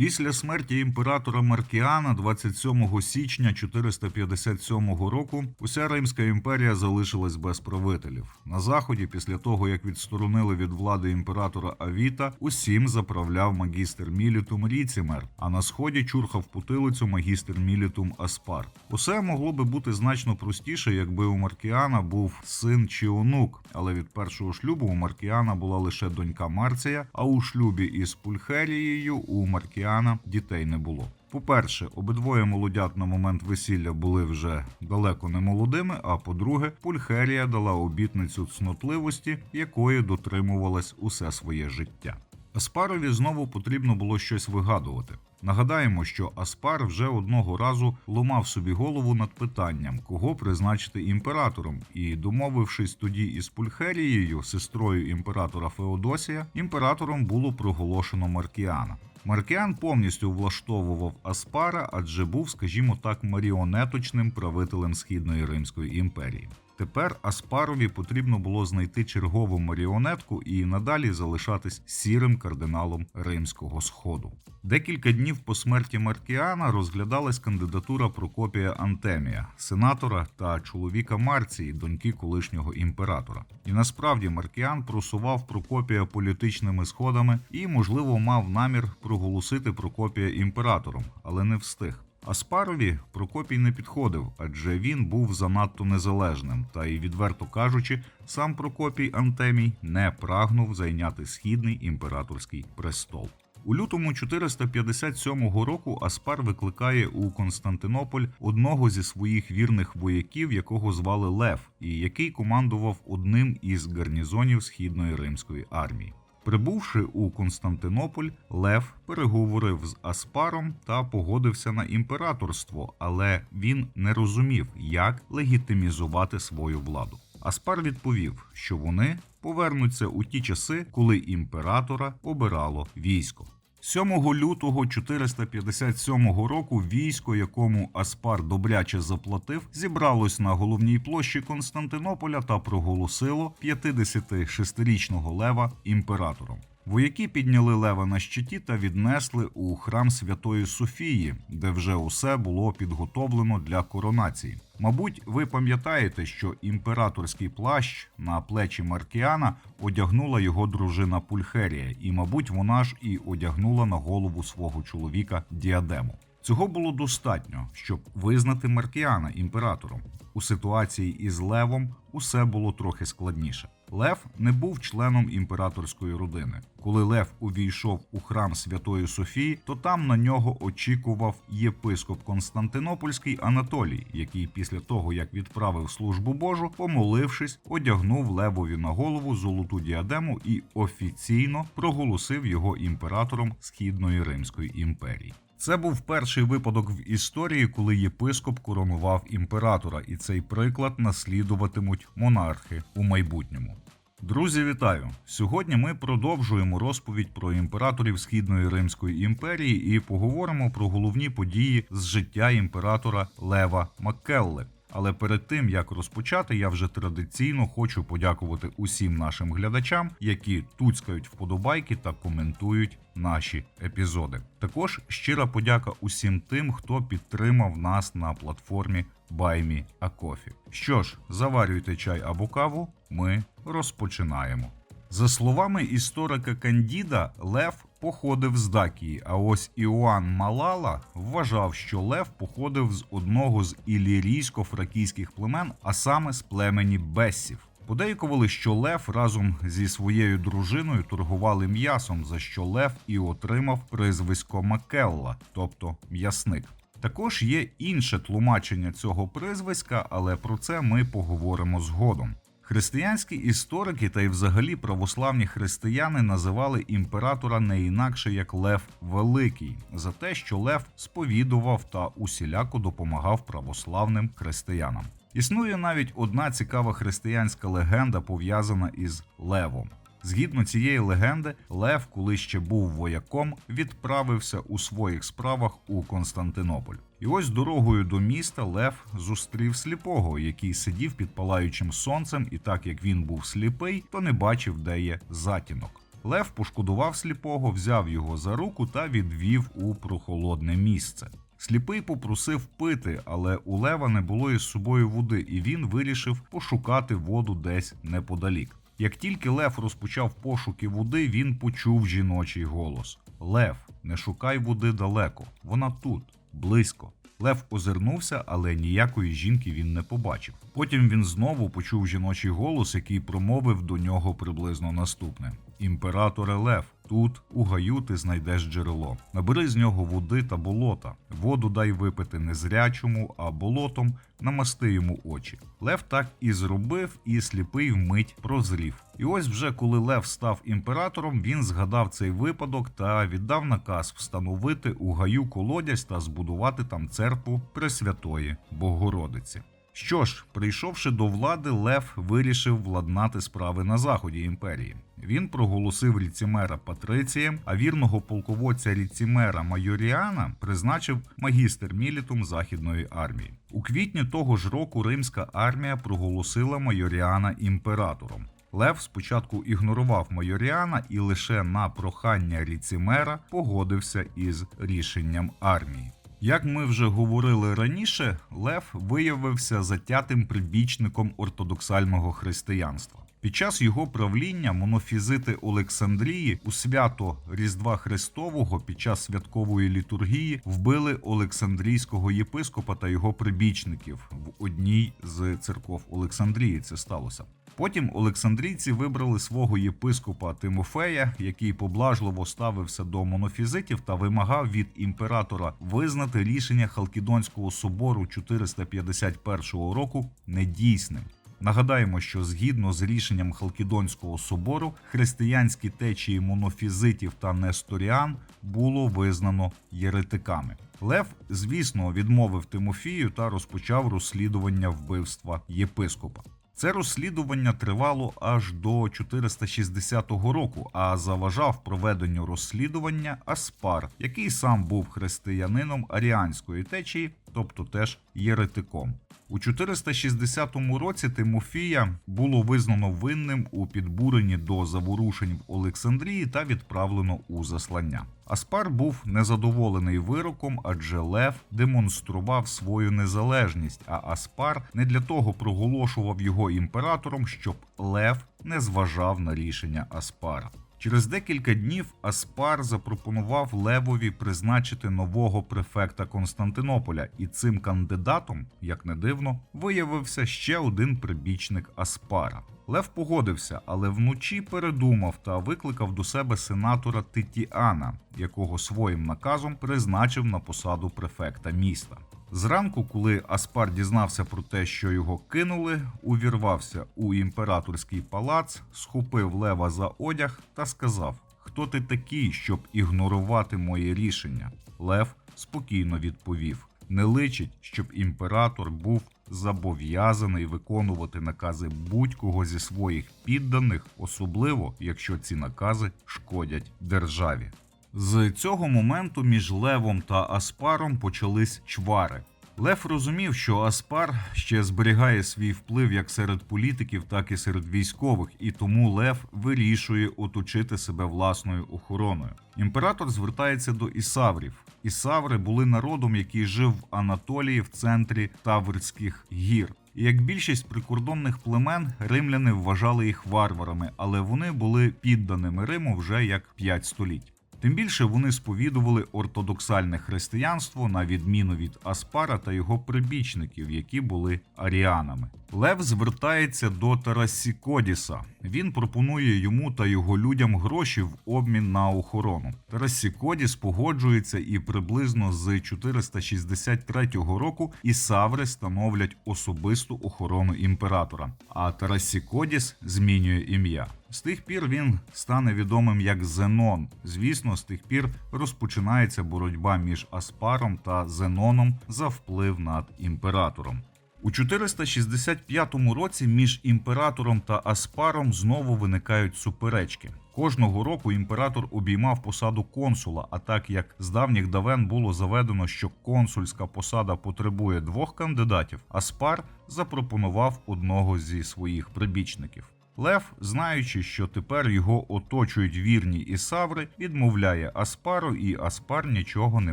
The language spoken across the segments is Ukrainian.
Після смерті імператора Маркіана 27 січня 457 року уся Римська імперія залишилась без правителів. На заході, після того як відсторонили від влади імператора Авіта, усім заправляв магістр Мілітум Ріцімер, а на сході чурхав путилицю магістр Мілітум Аспар. Усе могло би бути значно простіше, якби у Маркіана був син чи онук, але від першого шлюбу у Маркіана була лише донька Марція, а у шлюбі із Пульхерією у Маркіана дітей не було. По-перше, обидвоє молодят на момент весілля були вже далеко не молодими. А по-друге, Пульхерія дала обітницю цнотливості, якої дотримувалась усе своє життя. Аспарові знову потрібно було щось вигадувати. Нагадаємо, що Аспар вже одного разу ломав собі голову над питанням, кого призначити імператором, і, домовившись тоді із Пульхерією, сестрою імператора Феодосія, імператором було проголошено Маркіана. Маркіан повністю влаштовував Аспара, адже був, скажімо так, маріонеточним правителем Східної Римської імперії. Тепер Аспарові потрібно було знайти чергову маріонетку і надалі залишатись сірим кардиналом Римського Сходу. Декілька днів по смерті Маркіана розглядалась кандидатура Прокопія Антемія, сенатора та чоловіка Марції, доньки колишнього імператора. І насправді Маркіан просував Прокопія політичними сходами і, можливо, мав намір проголосити Прокопія імператором, але не встиг. Аспарові Прокопій не підходив, адже він був занадто незалежним, та й, відверто кажучи, сам Прокопій Антемій не прагнув зайняти східний імператорський престол. У лютому 457 року Аспар викликає у Константинополь одного зі своїх вірних вояків, якого звали Лев, і який командував одним із гарнізонів східної римської армії. Прибувши у Константинополь, Лев переговорив з Аспаром та погодився на імператорство, але він не розумів, як легітимізувати свою владу. Аспар відповів, що вони повернуться у ті часи, коли імператора обирало військо. 7 лютого 457 року військо, якому Аспар добряче заплатив, зібралось на головній площі Константинополя та проголосило 56-річного лева імператором. Вояки підняли лева на щиті та віднесли у храм Святої Софії, де вже усе було підготовлено для коронації. Мабуть, ви пам'ятаєте, що імператорський плащ на плечі Маркіана одягнула його дружина Пульхерія, і, мабуть, вона ж і одягнула на голову свого чоловіка діадему. Цього було достатньо, щоб визнати Маркіана імператором. У ситуації із Левом усе було трохи складніше. Лев не був членом імператорської родини. Коли Лев увійшов у храм Святої Софії, то там на нього очікував єпископ Константинопольський Анатолій, який після того як відправив службу Божу, помолившись, одягнув Левові на голову золоту діадему і офіційно проголосив його імператором Східної Римської імперії. Це був перший випадок в історії, коли єпископ коронував імператора, і цей приклад наслідуватимуть монархи у майбутньому. Друзі, вітаю! Сьогодні ми продовжуємо розповідь про імператорів Східної Римської імперії і поговоримо про головні події з життя імператора Лева Маккелли. Але перед тим як розпочати, я вже традиційно хочу подякувати усім нашим глядачам, які туцькають вподобайки та коментують наші епізоди. Також щира подяка усім тим, хто підтримав нас на платформі BuyMeACoffee. Що ж, заварюйте чай або каву, ми розпочинаємо. За словами історика Кандіда, Лев походив з Дакії, а ось Іоанн Малала вважав, що Лев походив з одного з ілірійсько-фракійських племен, а саме з племені Бессів. Подейкували, що Лев разом зі своєю дружиною торгували м'ясом, за що Лев і отримав прізвисько Макелла, тобто м'ясник. Також є інше тлумачення цього прізвиська, але про це ми поговоримо згодом. Християнські історики та й взагалі православні християни називали імператора не інакше як Лев Великий за те, що Лев сповідував та усіляко допомагав православним християнам. Існує навіть одна цікава християнська легенда, пов'язана із Левом. Згідно цієї легенди, Лев, коли ще був вояком, відправився у своїх справах у Константинополь. І ось дорогою до міста Лев зустрів сліпого, який сидів під палаючим сонцем, і так як він був сліпий, то не бачив, де є затінок. Лев пошкодував сліпого, взяв його за руку та відвів у прохолодне місце. Сліпий попросив пити, але у Лева не було із собою води, і він вирішив пошукати воду десь неподалік. Як тільки Лев розпочав пошуки води, він почув жіночий голос: Лев, не шукай води далеко, вона тут, близько. Лев озирнувся, але ніякої жінки він не побачив. Потім він знову почув жіночий голос, який промовив до нього приблизно наступне: Імператоре Лев, тут у гаю ти знайдеш джерело. Набери з нього води та болота. Воду дай випити незрячому, а болотом намасти йому очі. Лев так і зробив, і сліпий вмить прозрів. І ось вже коли Лев став імператором, він згадав цей випадок та віддав наказ встановити у гаю колодязь та збудувати там церкву Пресвятої Богородиці. Що ж, прийшовши до влади, Лев вирішив владнати справи на заході імперії. Він проголосив ліцімера Патрицієм, а вірного полководця ліцімера Майоріана призначив магістр мілітум західної армії. У квітні того ж року римська армія проголосила Майоріана імператором. Лев спочатку ігнорував Майоріана і лише на прохання ліцімера погодився із рішенням армії. Як ми вже говорили раніше, Лев виявився затятим прибічником ортодоксального християнства. Під час його правління монофізити Олександрії у свято Різдва Христового під час святкової літургії вбили Олександрійського єпископа та його прибічників в одній з церков Олександрії. Це сталося. Потім Олександрійці вибрали свого єпископа Тимофея, який поблажливо ставився до монофізитів та вимагав від імператора визнати рішення Халкідонського собору 451 року недійсним. Нагадаємо, що згідно з рішенням Халкідонського собору, християнські течії монофізитів та несторіан було визнано єретиками. Лев, звісно, відмовив Тимофію та розпочав розслідування вбивства єпископа. Це розслідування тривало аж до 460 року, а заважав проведенню розслідування Аспар, який сам був християнином аріанської течії, тобто теж єретиком. У 460 році Тимофія було визнано винним у підбуренні до заворушень в Олександрії та відправлено у заслання. Аспар був незадоволений вироком, адже Лев демонстрував свою незалежність, а Аспар не для того проголошував його імператором, щоб Лев не зважав на рішення Аспара. Через декілька днів Аспар запропонував Левові призначити нового префекта Константинополя, і цим кандидатом, як не дивно, виявився ще один прибічник Аспара. Лев погодився, але вночі передумав та викликав до себе сенатора Титіана, якого своїм наказом призначив на посаду префекта міста. Зранку, коли Аспар дізнався про те, що його кинули, увірвався у імператорський палац, схопив лева за одяг та сказав: Хто ти такий, щоб ігнорувати моє рішення? Лев спокійно відповів: Не личить, щоб імператор був зобов'язаний виконувати накази будь-кого зі своїх підданих, особливо якщо ці накази шкодять державі. З цього моменту між Левом та Аспаром почались чвари. Лев розумів, що Аспар ще зберігає свій вплив як серед політиків, так і серед військових, і тому Лев вирішує оточити себе власною охороною. Імператор звертається до Ісаврів. Ісаври були народом, який жив в Анатолії в центрі Таврських гір. Як більшість прикордонних племен, римляни вважали їх варварами, але вони були підданими Риму вже як 5 століть. Тим більше вони сповідували ортодоксальне християнство на відміну від Аспара та його прибічників, які були аріанами. Лев звертається до Тарасікодіса. Він пропонує йому та його людям гроші в обмін на охорону. Тарасікодіс погоджується і приблизно з 463 року Ісаври становлять особисту охорону імператора. А Тарасікодіс змінює ім'я. З тих пір він стане відомим як Зенон. Звісно, з тих пір розпочинається боротьба між Аспаром та Зеноном за вплив над імператором. У 465 році між імператором та Аспаром знову виникають суперечки. Кожного року імператор обіймав посаду консула. А так як з давніх давен було заведено, що консульська посада потребує двох кандидатів, Аспар запропонував одного зі своїх прибічників. Лев, знаючи, що тепер його оточують вірні ісаври, відмовляє Аспару, і Аспар нічого не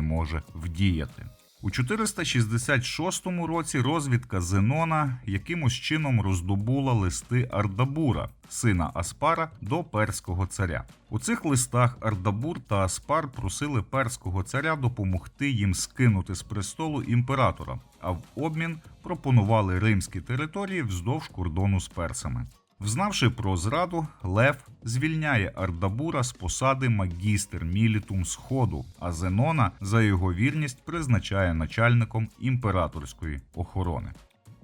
може вдіяти. У 466 році розвідка Зенона якимось чином роздобула листи Ардабура, сина Аспара, до перського царя. У цих листах Ардабур та Аспар просили перського царя допомогти їм скинути з престолу імператора, а в обмін пропонували римські території вздовж кордону з персами. Взнавши про зраду, Лев звільняє Ардабура з посади магістр мілітум Сходу, а Зенона за його вірність призначає начальником імператорської охорони.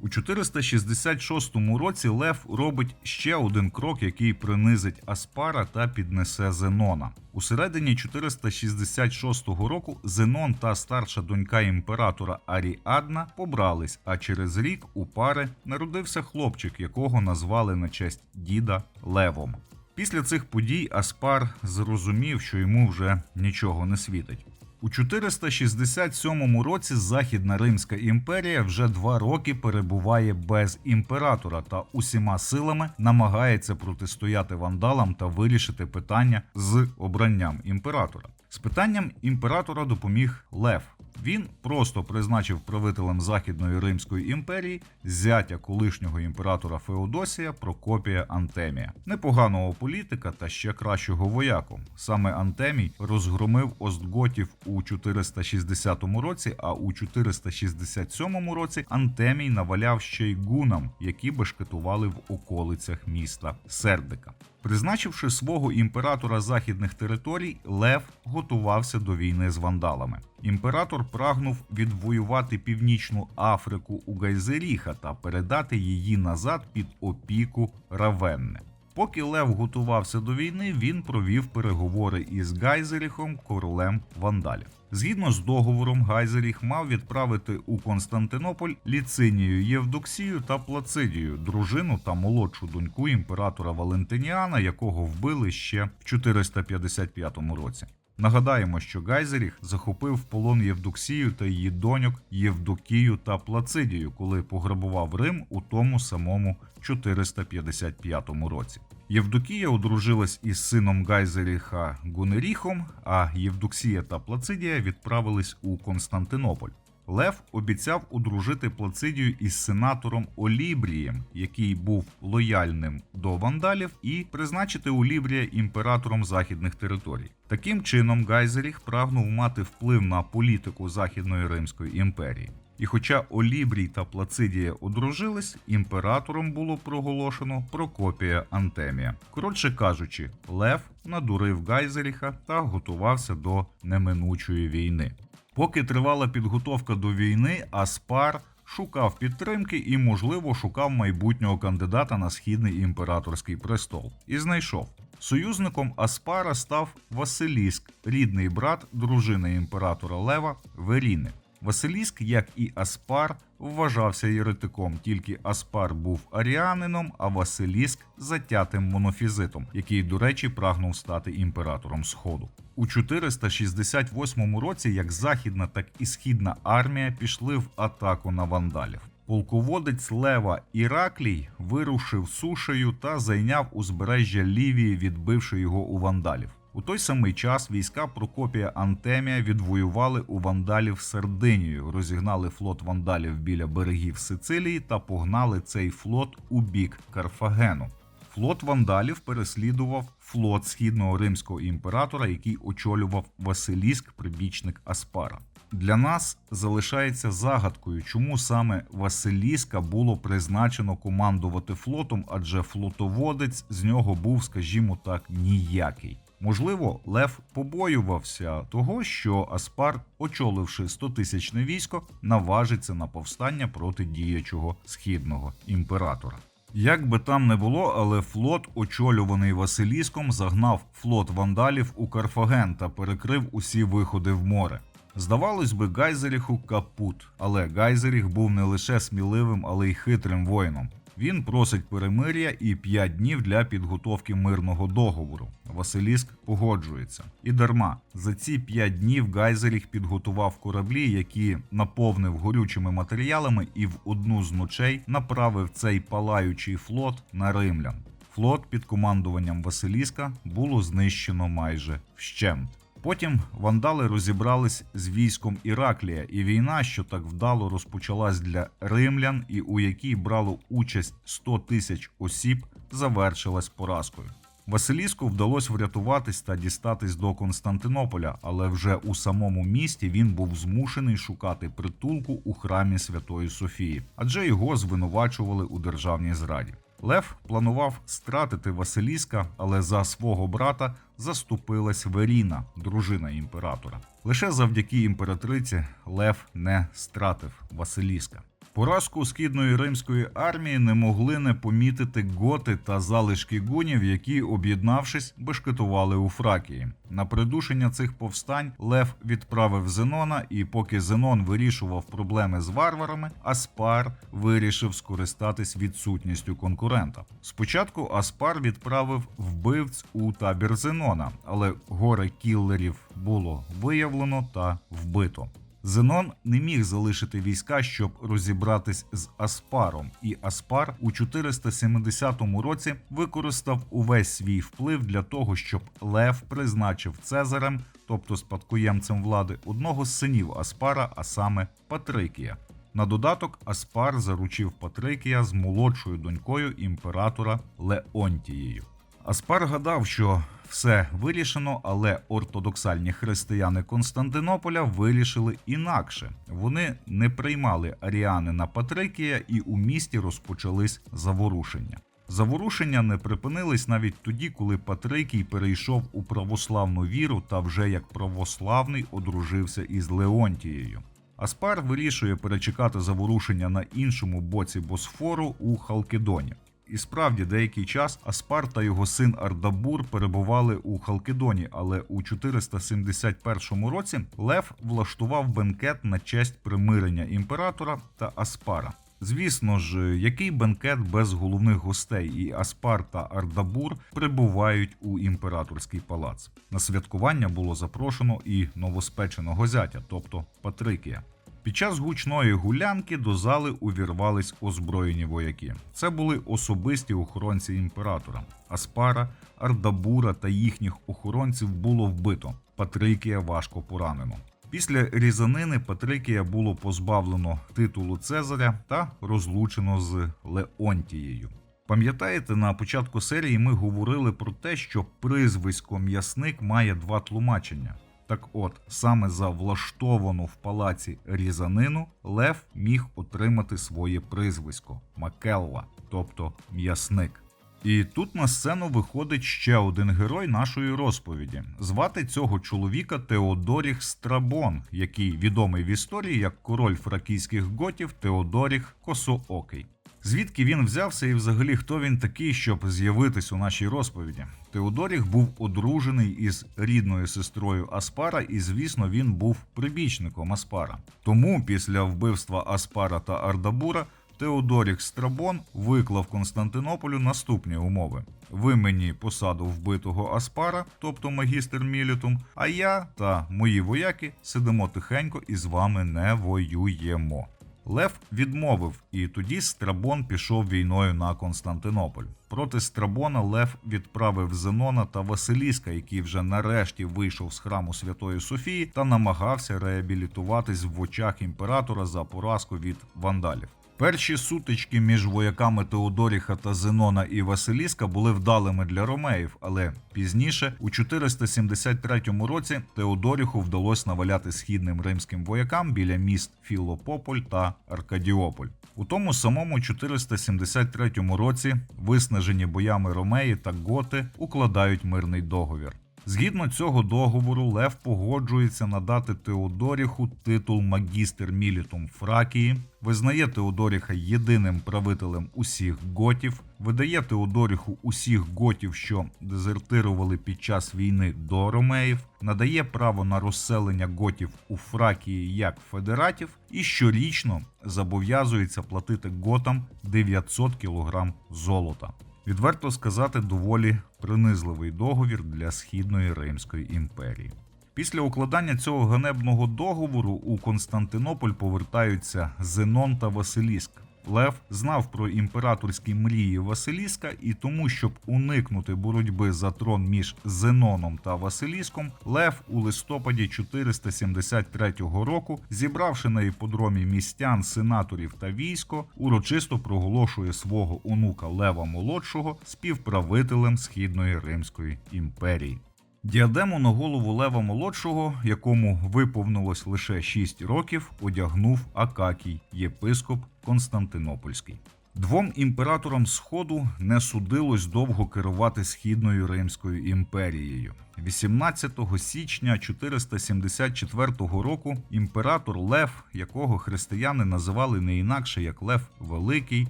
У 466 році Лев робить ще один крок, який принизить Аспара та піднесе Зенона. У середині 466 року Зенон та старша донька імператора Аріадна побрались, а через рік у пари народився хлопчик, якого назвали на честь діда Левом. Після цих подій Аспар зрозумів, що йому вже нічого не світить. У 467 році Західна Римська імперія вже два роки перебуває без імператора та усіма силами намагається протистояти вандалам та вирішити питання з обранням імператора. З питанням імператора допоміг Лев. Він просто призначив правителем Західної Римської імперії зятя колишнього імператора Феодосія Прокопія Антемія, непоганого політика та ще кращого вояку. Саме Антемій розгромив Остготів у 460 році, а у 467 році Антемій наваляв ще й гунам, які бешкетували в околицях міста Сердика. Призначивши свого імператора західних територій, Лев готувався до війни з вандалами. Імператор прагнув відвоювати північну Африку у Гайзеріха та передати її назад під опіку Равенни. Поки Лев готувався до війни, він провів переговори із Гайзеріхом, королем вандалів. Згідно з договором, Гайзеріх мав відправити у Константинополь Ліцинію Євдоксію та Плацидію, дружину та молодшу доньку імператора Валентиніана, якого вбили ще в 455 році. Нагадаємо, що Гайзеріх захопив в полон Євдоксію та її доньок Євдокію та Плацидію, коли пограбував Рим у тому самому 455 році. Євдокія одружилась із сином Гайзеріха Гунеріхом, а Євдоксія та Плацидія відправились у Константинополь. Лев обіцяв одружити Плацидію із сенатором Олібрієм, який був лояльним до вандалів, і призначити Олібрія імператором західних територій. Таким чином, Гайзеріх прагнув мати вплив на політику Західної Римської імперії. І хоча Олібрій та Плацидія одружились, імператором було проголошено Прокопія Антемія. Коротше кажучи, Лев надурив Гайзеріха та готувався до неминучої війни. Поки тривала підготовка до війни, Аспар шукав підтримки і, можливо, шукав майбутнього кандидата на східний імператорський престол. І знайшов. Союзником Аспара став Василіск, рідний брат дружини імператора Лева Веріни. Василіск, як і Аспар, вважався єретиком, тільки Аспар був аріанином, а Василіск затятим монофізитом, який, до речі, прагнув стати імператором Сходу. У 468 році як західна, так і східна армія пішли в атаку на вандалів. Полководець Лева Іраклій вирушив сушею та зайняв узбережжя Лівії, відбивши його у вандалів. У той самий час війська Прокопія Антемія відвоювали у вандалів Сардинію, розігнали флот вандалів біля берегів Сицилії та погнали цей флот у бік Карфагену. Флот вандалів переслідував флот східного римського імператора, який очолював Василіск, прибічник Аспара. Для нас залишається загадкою, чому саме Василіска було призначено командувати флотом, адже флотоводець з нього був, скажімо так, ніякий. Можливо, Лев побоювався того, що Аспар, очоливши 100-тисячне військо, наважиться на повстання проти діячого східного імператора. Як би там не було, але флот, очолюваний Василіском, загнав флот вандалів у Карфаген та перекрив усі виходи в море. Здавалось би, Гайзеріху капут, але Гайзеріх був не лише сміливим, але й хитрим воїном. Він просить перемир'я і 5 днів для підготовки мирного договору. Василіск погоджується. І дарма за ці 5 днів Гайзеріх підготував кораблі, які наповнив горючими матеріалами, і в одну з ночей направив цей палаючий флот на римлян. Флот під командуванням Василіска було знищено майже вщент. Потім вандали розібрались з військом Іраклія, і війна, що так вдало розпочалась для римлян, і у якій брало участь 100 тисяч осіб, завершилась поразкою. Василіску вдалося врятуватись та дістатись до Константинополя, але вже у самому місті він був змушений шукати притулку у храмі Святої Софії, адже його звинувачували у державній зраді. Лев планував стратити Василіска, але за свого брата заступилась Веріна, дружина імператора. Лише завдяки імператриці Лев не стратив Василіска. Поразку східної римської армії не могли не помітити готи та залишки гунів, які, об'єднавшись, бешкетували у Фракії. На придушення цих повстань Лев відправив Зенона, і поки Зенон вирішував проблеми з варварами, Аспар вирішив скористатись відсутністю конкурента. Спочатку Аспар відправив вбивць у табір Зенона, але горе кіллерів було виявлено та вбито. Зенон не міг залишити війська, щоб розібратись з Аспаром, і Аспар у 470 році використав увесь свій вплив для того, щоб Лев призначив Цезарем, тобто спадкоємцем влади, одного з синів Аспара, а саме Патрикія. На додаток Аспар заручив Патрикія з молодшою донькою імператора Леонтією. Аспар гадав, що все вирішено, але ортодоксальні християни Константинополя вирішили інакше. Вони не приймали аріани на Патрикія, і у місті розпочались заворушення. Заворушення не припинились навіть тоді, коли Патрикій перейшов у православну віру та вже як православний одружився із Леонтією. Аспар вирішує перечекати заворушення на іншому боці Босфору у Халкидоні. І справді деякий час Аспар та його син Ардабур перебували у Халкидоні, але у 471 році Лев влаштував бенкет на честь примирення імператора та Аспара. Звісно ж, який бенкет без головних гостей, і Аспар та Ардабур прибувають у імператорський палац. На святкування було запрошено і новоспеченого зятя, тобто Патрикія. Під час гучної гулянки до зали увірвались озброєні вояки. Це були особисті охоронці імператора. Аспара, Ардабура та їхніх охоронців було вбито. Патрикія важко поранено. Після різанини Патрикія було позбавлено титулу Цезаря та розлучено з Леонтією. Пам'ятаєте, на початку серії ми говорили про те, що призвисько м'ясник має два тлумачення. Так от, саме за влаштовану в палаці різанину Лев міг отримати своє призвисько Макелла, тобто м'ясник. І тут на сцену виходить ще один герой нашої розповіді. Звати цього чоловіка Теодоріх Страбон, який відомий в історії як король фракійських готів Теодоріх Косоокий. Звідки він взявся і взагалі хто він такий, щоб з'явитись у нашій розповіді? Теодоріх був одружений із рідною сестрою Аспара, і звісно, він був прибічником Аспара. Тому після вбивства Аспара та Ардабура Теодоріх Страбон виклав Константинополю наступні умови: ви мені посаду вбитого Аспара, тобто магістр Мілітум, а я та мої вояки сидимо тихенько і з вами не воюємо. Лев відмовив, і тоді Страбон пішов війною на Константинополь. Проти Страбона Лев відправив Зенона та Василіска, який вже нарешті вийшов з храму Святої Софії та намагався реабілітуватись в очах імператора за поразку від вандалів. Перші сутички між вояками Теодоріха та Зенона і Василіска були вдалими для ромеїв, але пізніше, у 473 році, Теодоріху вдалося наваляти східним римським воякам біля міст Філопополь та Аркадіополь. У тому самому 473 році виснажені боями ромеї та готи укладають мирний договір. Згідно цього договору, Лев погоджується надати Теодоріху титул магістр Мілітум Фракії, визнає Теодоріха єдиним правителем усіх готів, видає Теодоріху усіх готів, що дезертирували під час війни до ромеїв, надає право на розселення готів у Фракії як федератів і щорічно зобов'язується платити готам 900 кг золота. Відверто сказати, доволі принизливий договір для східної Римської імперії. Після укладання цього ганебного договору у Константинополь повертаються Зенон та Василіск. Лев знав про імператорські мрії Василіска, і тому, щоб уникнути боротьби за трон між Зеноном та Василіском, Лев у листопаді 473 року, зібравши на іподромі містян, сенаторів та військо, урочисто проголошує свого онука Лева Молодшого співправителем Східної Римської імперії. Діадему на голову Лева Молодшого, якому виповнилось лише 6 років, одягнув Акакій, єпископ Константинопольський. Двом імператорам Сходу не судилось довго керувати Східною Римською імперією. 18 січня 474 року імператор Лев, якого християни називали не інакше як Лев Великий,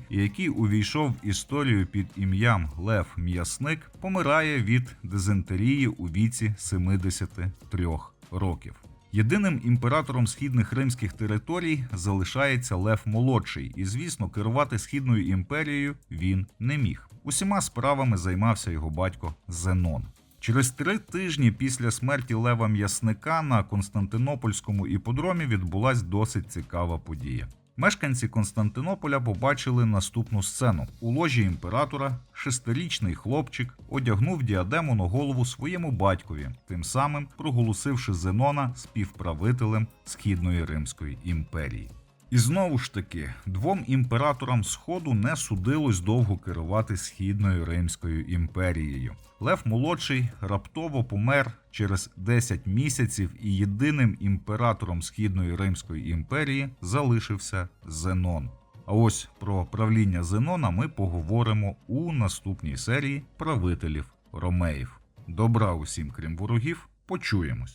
і який увійшов в історію під ім'ям Лев М'ясник, помирає від дизентерії у віці 73 років. Єдиним імператором східних римських територій залишається Лев Молодший, і звісно, керувати східною імперією він не міг. Усіма справами займався його батько Зенон. Через три тижні після смерті Лева М'ясника на Константинопольському іподромі відбулася досить цікава подія. Мешканці Константинополя побачили наступну сцену. У ложі імператора шестирічний хлопчик одягнув діадему на голову своєму батькові, тим самим проголосивши Зенона співправителем Східної Римської імперії. І знову ж таки, двом імператорам Сходу не судилось довго керувати Східною Римською імперією. Лев Молодший раптово помер через 10 місяців, і єдиним імператором Східної Римської імперії залишився Зенон. А ось про правління Зенона ми поговоримо у наступній серії правителів Ромеїв. Добра усім, крім ворогів, почуємось.